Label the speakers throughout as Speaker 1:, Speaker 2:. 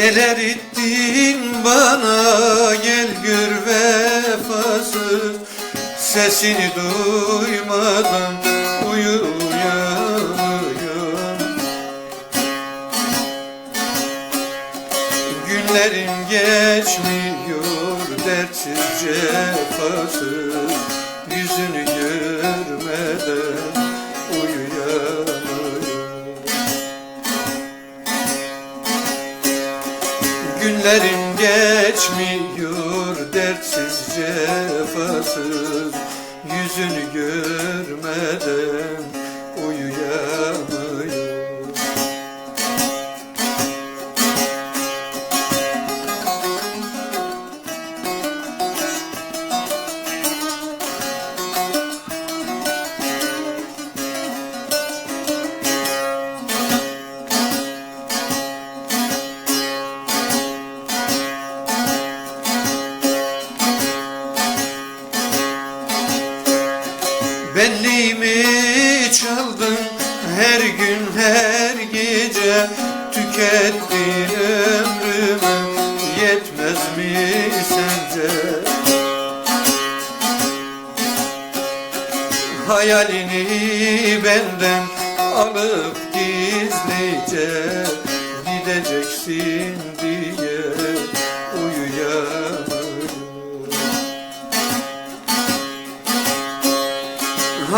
Speaker 1: Neler ettin bana? Gel gör vefasız Sesini duymadan uyuyamıyorum. Günlerim geçmiyor dertsiz cefasız Günlerim geçmiyor dertsiz cefasız Yüzünü görmeden uyuyamıyorum Benliğimi çaldın her gün her gece Tükettin ömrümü yetmez mi sence? Hayalini benden alıp gizlice Gideceksin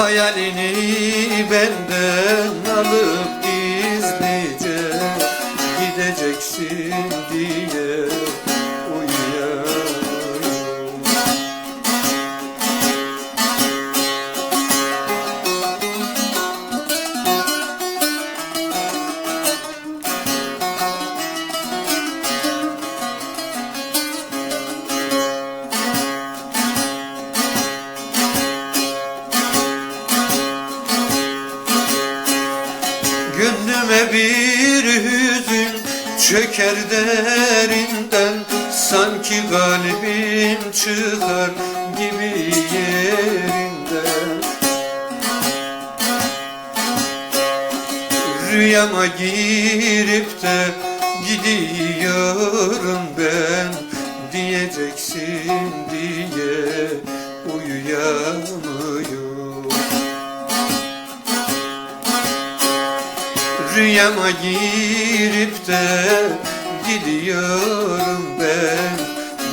Speaker 1: Hayalini benden alıp gizlice Gideceksin diye Gönlüme bir hüzün çöker derinden Sanki kalbim çıkar gibi yerinden. Rüyama girip de gidiyorum ben Diyeceksin diye uyuyamıyorum Rüyama girip de gidiyorum ben.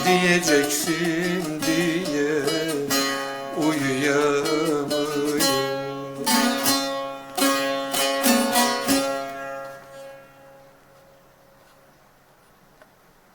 Speaker 1: Diyeceksin diye